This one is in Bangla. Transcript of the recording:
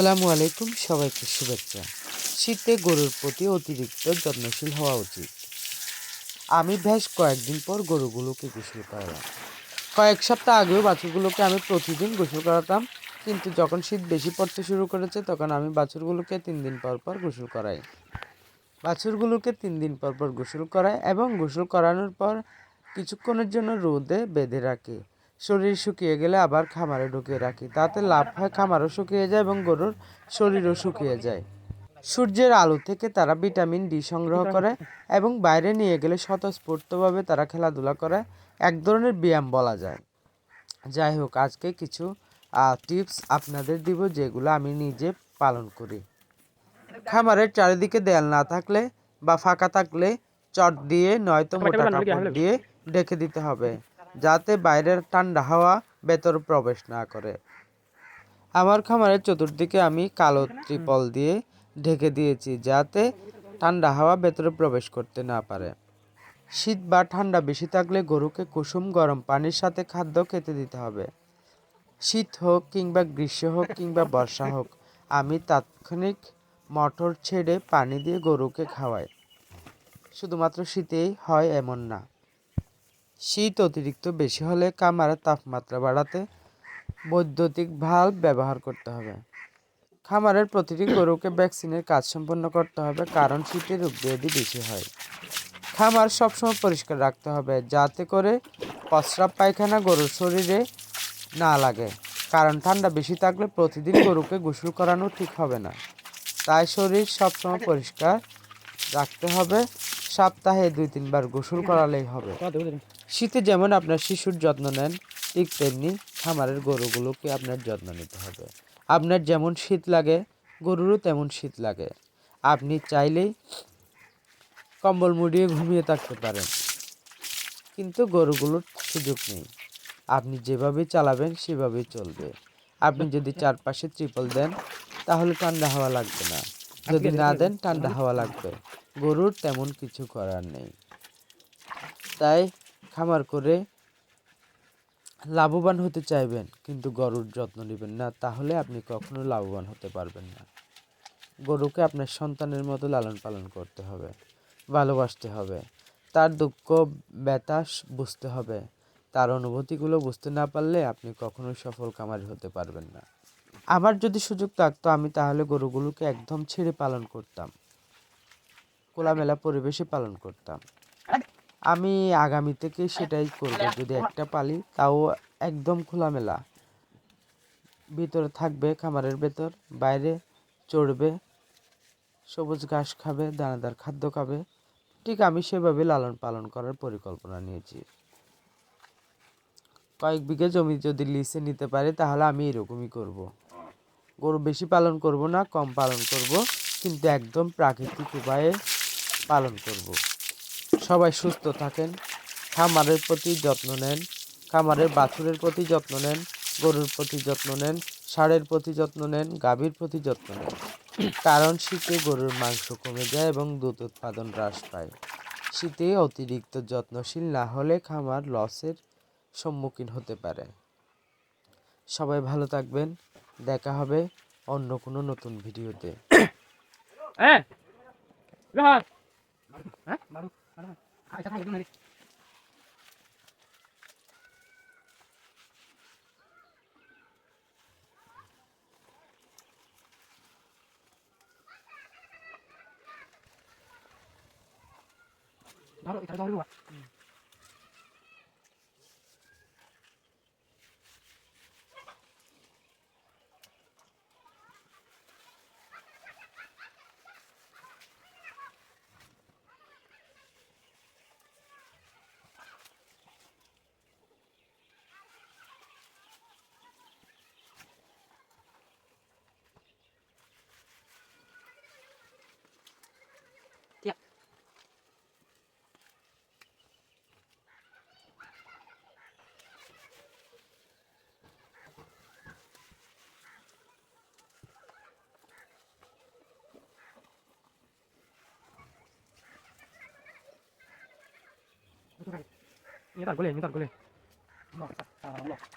আসসালামু আলাইকুম, সবাইকে শুভেচ্ছা। শীতে গরুর প্রতি অতিরিক্ত যত্নশীল হওয়া উচিত। আমি বেশ কয়েকদিন পর গরুগুলোকে গোসল করালাম। কয়েক সপ্তাহ আগেও বাছুরগুলোকে আমি প্রতিদিন গোসল করাতাম, কিন্তু যখন শীত বেশি পড়তে শুরু করেছে, তখন আমি বাছুরগুলোকে তিন দিন পর পর গোসল করাই। বাছুরগুলোকে তিন দিন পর পর গোসল করাই এবং গোসল করানোর পর কিছুক্ষণের জন্য রোদে বেঁধে রাখি। শরীর শুকিয়ে গেলে আবার খামারে ঢুকিয়ে রাখি। তাতে লাভ হয় খামারও শুকিয়ে যায় এবং গরুর শরীরও শুকিয়ে যায়। সূর্যের আলো থেকে তারা ভিটামিন ডি সংগ্রহ করে এবং বাইরে নিয়ে গেলে স্বতঃস্ফূর্তভাবে তারা খেলাধুলা করে। এক ধরনের ব্যায়াম বলা যায়। যাই হোক আজকে কিছু টিপস আপনাদের দিব যেগুলো আমি নিজে পালন করি। খামারের চারিদিকে দেয়াল না থাকলে বা ফাঁকা থাকলে চট দিয়ে নয়তো মোটা কাপড় দিয়ে ঢেকে দিতে হবে। যাতে বাইরের ঠান্ডা হাওয়া ভেতর প্রবেশ না করে। আমার খামারের চতুর্দিকে আমি কালো ত্রিপল দিয়ে ঢেকে দিয়েছি যাতে ঠান্ডা হাওয়া ভেতরে প্রবেশ করতে না পারে। শীত বা ঠান্ডা বেশি থাকলে গরুকে কুসুম গরম পানির সাথে খাদ্য খেতে দিতে হবে। শীত হোক কিংবা গ্রীষ্ম হোক কিংবা বর্ষা হোক আমি তাৎক্ষণিক মটর ছেড়ে পানি দিয়ে গরুকে খাওয়াই। শুধুমাত্র শীতেই হয় এমন না। শীত অতিরিক্ত বেশি হলে কামারের তাপমাত্রা বাড়াতে বৈদ্যুতিক ভাল্ব ব্যবহার করতে হবে। খামারের প্রতিটি গরুকে ভ্যাকসিনের কাজ সম্পন্ন করতে হবে, কারণ শীতে রোগ ব্যাধি বেশি হয়। খামার সবসময় পরিষ্কার রাখতে হবে, যাতে করে প্রস্রাব পায়খানা গরুর শরীরে না লাগে, কারণ ঠান্ডা বেশি থাকলে প্রতিদিন গরুকে গোসল করানো ঠিক হবে না। তাই শরীর সবসময় পরিষ্কার রাখতে হবে। সপ্তাহে দুই তিনবার গোসল করালেই হবে। শীতে যেমন আপনার শিশুর যত্ন নেন ঠিক তেমনি খামারের গরুগুলোকে আপনার যত্ন নিতে হবে। আপনার যেমন শীত লাগে গরুরও তেমন শীত লাগে। আপনি চাইলেই কম্বল মুড়িয়ে ঘুমিয়ে থাকতে পারেন। কিন্তু গরুগুলোর সুযোগ নেই। আপনি যেভাবে চালাবেন সেভাবেই চলবে। আপনি যদি চারপাশে ত্রিপল দেন তাহলে ঠান্ডা হাওয়া লাগবে না। যদি না দেন ঠান্ডা হাওয়া লাগবে। গরুর তেমন কিছু করার নেই। তাই খামার করে লাভবান হতে চাইবেন কিন্তু গরুর যত্ন নেবেন না তাহলে আপনি কখনো লাভবান হতে পারবেন না। গরুকে আপনার সন্তানের মতো লালন পালন করতে হবে ভালোবাসতে হবে। তার দুঃখ ব্যথা বুঝতে হবে। তার অনুভূতিগুলো বুঝতে না পারলে আপনি কখনোই সফল কামারি হতে পারবেন না। আমার যদি সুযোগ থাকতো, আমি তাহলে গরুগুলোকে একদম ছেড়ে পালন করতাম। খোলামেলা পরিবেশে পালন করতাম। আমি আগামী থেকে সেটাই করব, যদি একটা পালি, তাও একদম খোলামেলা। ভিতরে থাকবে খামারের ভেতর, বাইরে চড়বে, সবুজ ঘাস খাবে, দানাদার খাদ্য খাবে। ঠিক আমি সেভাবে লালন পালন করার পরিকল্পনা নিয়েছি। কয়েক বিঘা জমি যদি লিসে নিতে পারি, তাহলে আমি এরকমই করব। গরু বেশি পালন করব না, কম পালন করব, কিন্তু একদম প্রাকৃতিক উপায়ে পালন করব। সবাই সুস্থ থাকেন, খামারের প্রতি যত্ন নেন, খামারের বাছুরের প্রতি যত্ন নেন, গরুর প্রতি যত্ন নেন, ষাঁড়ের প্রতি যত্ন নেন, গাভীর প্রতি যত্ন নেন। কারণ শীতে গরুর মাংস কমে যায় এবং দুধ উৎপাদন হ্রাস পায়। শীতে অতিরিক্ত যত্নশীল না হলে খামার লসের সম্মুখীন হতে পারে। সবাই ভালো থাকবেন। দেখা হবে অন্য কোনো নতুন ভিডিওতে Eh. Lihat. Hah? Baru. ഇനി തണുക്കൂലേ ഇനി തണുക്കൂലേ നോക്കാം ആ നോക്കാം